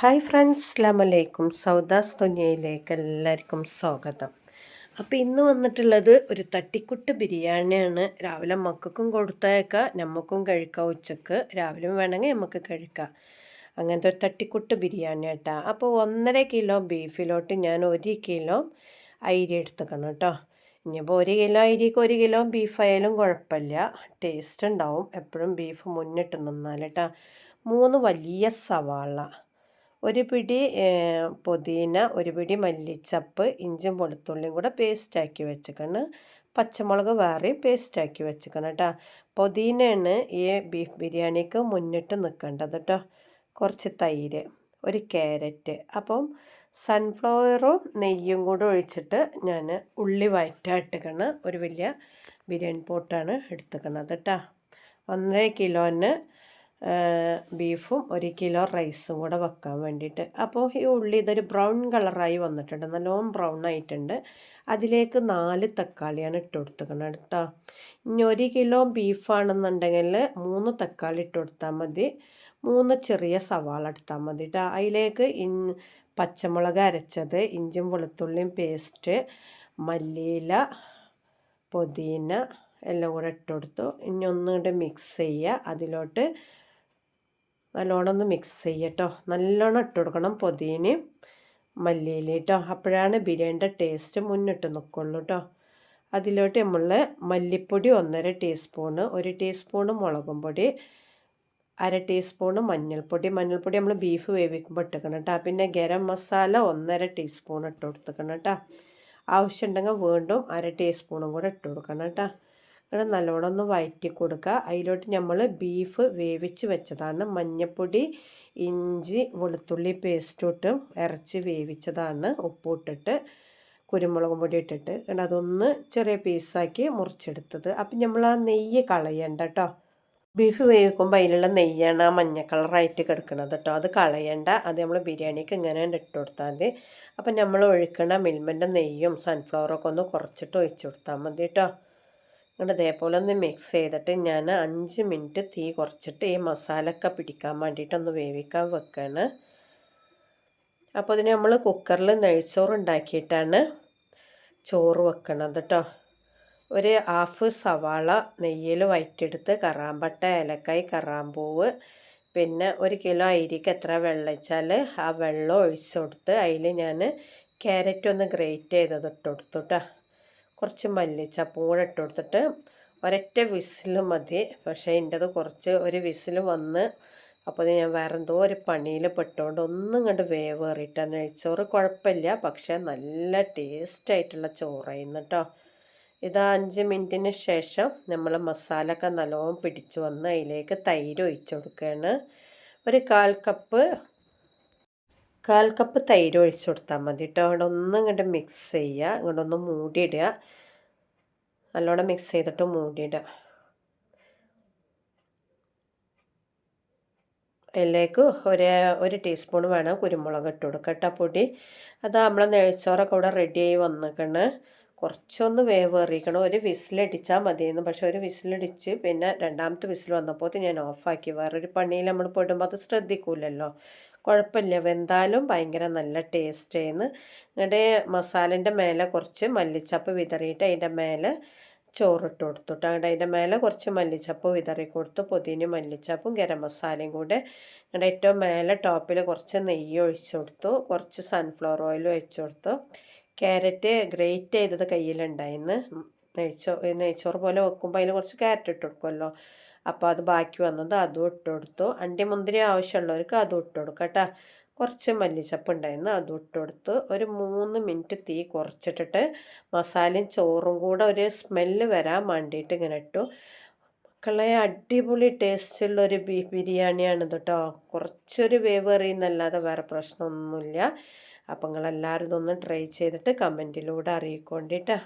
Hi friends അസ്ലാം വലൈക്കും സൗദാസ് തുനിയയിലേക്ക് എല്ലാവർക്കും സ്വാഗതം. അപ്പോൾ ഇന്ന് വന്നിട്ടുള്ളത് ഒരു തട്ടിക്കുട്ട് ബിരിയാണിയാണ്. രാവിലെ മക്കൾക്കും കൊടുത്തേക്കാം നമുക്കും കഴിക്കാം ഉച്ചയ്ക്ക് രാവിലെ വേണമെങ്കിൽ നമുക്ക് കഴിക്കാം. അങ്ങനത്തെ ഒരു തട്ടിക്കുട്ട് ബിരിയാണി കേട്ടോ അപ്പോൾ ഒന്നര കിലോ ബീഫിലോട്ട് ഞാൻ ഒരു കിലോ അരി എടുത്തുക്കണം കേട്ടോ ഇനിയിപ്പോൾ ഒരു കിലോ അരിക്ക് ഒരു കിലോ ബീഫായാലും കുഴപ്പമില്ല. ടേസ്റ്റ് ഉണ്ടാവും. എപ്പോഴും ബീഫ് മുന്നിട്ട് നിന്നാൽ കേട്ടോ മൂന്ന് വലിയ സവാള. ഒരു പിടി പുതിന ഒരു പിടി മല്ലിച്ചപ്പ് ഇഞ്ചും വെളുത്തുള്ളിയും കൂടെ പേസ്റ്റാക്കി വെച്ചിക്കണം. പച്ചമുളക് വേറെയും പേസ്റ്റാക്കി വെച്ചിക്കണം കേട്ടോ പുതിനയാണ് ഈ ബീഫ് ബിരിയാണിക്ക് മുന്നിട്ട് നിൽക്കേണ്ടത് കേട്ടോ കുറച്ച് തൈര് ഒരു ക്യാരറ്റ്. അപ്പം സൺഫ്ലവറും നെയ്യും കൂടെ ഒഴിച്ചിട്ട് ഞാൻ ഉള്ളി വയറ്റാട്ടിക്കണ ഒരു വലിയ ബിരിയാണി പോട്ടാണ് എടുത്തുക്കണത് കേട്ടോ ഒന്നര കിലോന് ബീഫും ഒരു കിലോ റൈസും കൂടെ വെക്കാൻ വേണ്ടിയിട്ട്. അപ്പോൾ ഈ ഉള്ളി ഇതൊരു ബ്രൗൺ കളറായി വന്നിട്ടുണ്ട്. നല്ലോണം ബ്രൗൺ ആയിട്ടുണ്ട്. അതിലേക്ക് നാല് തക്കാളിയാണ് ഇട്ട് കൊടുത്തുക്കണം കേട്ടോ. ഇനി ഒരു കിലോ ബീഫാണെന്നുണ്ടെങ്കിൽ മൂന്ന് തക്കാളി ഇട്ട് കൊടുത്താൽ മതി. മൂന്ന് ചെറിയ സവാള എടുത്താൽ മതി കേട്ടോ. അതിലേക്ക് ഇൻ പച്ചമുളക് അരച്ചത് ഇഞ്ചും വെളുത്തുള്ളിയും പേസ്റ്റ് മല്ലിയില പുതിന എല്ലാം കൂടെ ഇട്ട് കൊടുത്തു. ഇനി ഒന്നുകൂടെ മിക്സ് ചെയ്യുക. അതിലോട്ട് നല്ലോണം ഒന്ന് മിക്സ് ചെയ്യട്ടോ. നല്ലോണം ഇട്ട് കൊടുക്കണം പൊതിന് മല്ലിയില കേട്ടോ അപ്പോഴാണ് ബിരിയാണിന്റെ ടേസ്റ്റ് മുന്നിട്ട് നിൽക്കുള്ളൂ കേട്ടോ അതിലോട്ട് നമ്മൾ മല്ലിപ്പൊടി ഒന്നര ടീസ്പൂണ് ഒരു ടീസ്പൂണ് മുളകും പൊടി അര ടീസ്പൂണ് മഞ്ഞൾപ്പൊടി. മഞ്ഞൾപ്പൊടി നമ്മൾ ബീഫ് വേവിക്കുമ്പോൾ ഇട്ടുക്കണം കേട്ടോ പിന്നെ ഗരം മസാല ഒന്നര ടീസ്പൂൺ ഇട്ട് കൊടുത്തുക്കണം കേട്ടോ ആവശ്യമുണ്ടെങ്കിൽ വീണ്ടും അര ടീസ്പൂണും കൂടെ ഇട്ട് കൊടുക്കണം കേട്ടോ അങ്ങനെ നല്ലോണം ഒന്ന് വയറ്റി കൊടുക്കുക. അതിലോട്ട് നമ്മൾ ബീഫ് വേവിച്ച് വെച്ചതാണ്. മഞ്ഞപ്പൊടി ഇഞ്ചി വെളുത്തുള്ളി പേസ്റ്റ് ഇട്ടും ഇറച്ചി വേവിച്ചതാണ്. ഉപ്പിട്ടിട്ട് കുരുമുളകും പൊടി ഇട്ടിട്ട്. അതൊന്ന് ചെറിയ പീസാക്കി മുറിച്ചെടുത്തത്. അപ്പം നമ്മൾ ആ നെയ്യ് കളയണ്ട കേട്ടോ ബീഫ് വേവിക്കുമ്പോൾ അതിലുള്ള നെയ്യാണ് ആ മഞ്ഞ കളറായിട്ട് കിടക്കുന്നത് കേട്ടോ അത് കളയണ്ട. അത് നമ്മൾ ബിരിയാണിക്ക് ഇങ്ങനെ ഇട്ട് കൊടുത്താൽ മതി. അപ്പം നമ്മൾ ഒഴിക്കണ മിൽമന്റെ നെയ്യും സൺഫ്ലവറൊക്കെ ഒന്ന് കുറച്ചിട്ട് ഒഴിച്ചു കൊടുത്താൽ മതി കേട്ടോ എന്നിട്ട് ഇതേപോലെ ഒന്ന് മിക്സ് ചെയ്തിട്ട് ഞാൻ അഞ്ച് മിനിറ്റ് തീ കുറച്ചിട്ട് ഈ മസാലയൊക്കെ പിടിക്കാൻ വേണ്ടിയിട്ടൊന്ന് വേവിക്കാൻ വെക്കുകയാണ് അപ്പോൾ അതിന് നമ്മൾ കുക്കറിൽ നെയ്ച്ചോറ് ഉണ്ടാക്കിയിട്ടാണ് ചോറ് വെക്കണത് കേട്ടോ ഒരു ഹാഫ് സവാള നെയ്യിൽ വയറ്റെടുത്ത് കറാമ്പട്ട ഏലക്കായ് കറാമ്പൂവ് പിന്നെ ഒരു കിലോ അരിക്ക് എത്ര വെള്ളം വെച്ചാൽ ആ വെള്ളം ഒഴിച്ചു കൊടുത്ത് അതിൽ ഞാൻ ക്യാരറ്റ് ഒന്ന് ഗ്രേറ്റ് ചെയ്തത് ഇട്ട് കൊടുത്തു കേട്ടോ കുറച്ച് മല്ലിച്ചപ്പും കൂടെ ഇട്ട് കൊടുത്തിട്ട് ഒരൊറ്റ വിസിൽ മതി. പക്ഷേ എന്റെത് കുറച്ച് ഒരു വിസിൽ വന്ന് അപ്പോൾ ഞാൻ വേറെ എന്തോ ഒരു പണിയിൽ പെട്ടുകൊണ്ട് ഒന്നും കണ്ട് വേവേറിയിട്ടാണ് നെയ്ച്ചോറ് കുഴപ്പമില്ല പക്ഷേ നല്ല ടേസ്റ്റ് ആയിട്ടുള്ള ചോറായിരുന്നു കേട്ടോ. ഇത് അഞ്ച് മിനിറ്റിന് ശേഷം നമ്മൾ മസാല ഒക്കെ നല്ലോണം പിടിച്ച് വന്ന് അതിലേക്ക് തൈര് ഒഴിച്ചു കൊടുക്കുകയാണ്. ഒരു കാൽ കപ്പ് കാൽ കപ്പ് തൈര് ഒഴിച്ചു കൊടുത്താൽ മതി കേട്ടോ അവിടെ ഒന്നും ഇങ്ങോട്ട് മിക്സ് ചെയ്യുക ഇങ്ങോട്ടൊന്ന് മൂടിയിടുക. നല്ലോണം മിക്സ് ചെയ്തിട്ട് മൂടിയിടുക. അതിലേക്ക് ഒരു ഒരു ടീസ്പൂൺ വേണം കുരുമുളക് ഇട്ട് കൊടുക്കുക പൊടി. അത് നമ്മൾ നെയ്ച്ചോറൊക്കെ ഇവിടെ റെഡിയായി വന്നിക്കണ്. കുറച്ചൊന്ന് വേവ് എറിയിക്കണം ഒരു വിസിലടിച്ചാൽ മതിയെന്ന്. പക്ഷെ ഒരു വിസിലടിച്ച് പിന്നെ രണ്ടാമത്തെ വിസിൽ വന്നപ്പോൾ ഞാൻ ഓഫാക്കി വേറൊരു പണിയിൽ നമ്മൾ പെടുമ്പോൾ അത് ശ്രദ്ധിക്കൂലല്ലോ. കുഴപ്പമില്ല. വെന്താലും ഭയങ്കര നല്ല ടേസ്റ്റ് ആയിരുന്നു എന്നിട്ട് മസാലേന്റെ മേലെ കുറച്ച് മല്ലിച്ചപ്പ് വിതറിയിട്ട് അതിന്റെ മേലെ ചോറിട്ട് കൊടുത്തിട്ട് അങ്ങനെ അതിന്റെ മേലെ കുറച്ച് മല്ലിച്ചപ്പ് വിതറി കൊടുത്തു. പുതിന മല്ലിച്ചപ്പും ഗരം മസാലയും കൂടെ ഞങ്ങളുടെ ഏറ്റവും മേലെ ടോപ്പിൽ കുറച്ച് നെയ്യ് ഒഴിച്ചു കൊടുത്തു. കുറച്ച് സൺഫ്ലവർ ഓയിൽ ഒഴിച്ചു കൊടുത്തു. ക്യാരറ്റ് ഗ്രേറ്റ് ചെയ്തത് കയ്യിലുണ്ടായിരുന്നു. നെയ്ച്ചോ നെയ്ച്ചോറ് പോലെ വെക്കുമ്പോൾ അതിൽ കുറച്ച് ക്യാരറ്റ് ഇട്ട് കൊടുക്കുമല്ലോ അപ്പോൾ അത് ബാക്കി വന്നത് അതും ഇട്ട് കൊടുത്തു. അണ്ടിമുന്തിരി ആവശ്യമുള്ളവർക്ക് അതും ഇട്ട് കൊടുക്കാം കേട്ടോ. കുറച്ച് മല്ലിച്ചപ്പ് ഉണ്ടായിരുന്നു അതും ഇട്ട് കൊടുത്തു. ഒരു മൂന്ന് മിനിറ്റ് തീ കുറച്ചിട്ടിട്ട് മസാലയും ചോറും കൂടെ ഒരു സ്മെല്ല് വരാൻ വേണ്ടിയിട്ട് ഇങ്ങനെ ഇട്ടു. മക്കളെ അടിപൊളി ടേസ്റ്റുള്ളൊരു ബീഫ് ബിരിയാണിയാണ് കേട്ടോ. കുറച്ചൊരു വേവ് എറിയുന്നല്ലാതെ വേറെ പ്രശ്നമൊന്നുമില്ല. അപ്പം നിങ്ങളെല്ലാവരും ഇതൊന്ന് ട്രൈ ചെയ്തിട്ട് കമന്റിലൂടെ അറിയിക്കൊണ്ടിട്ടാ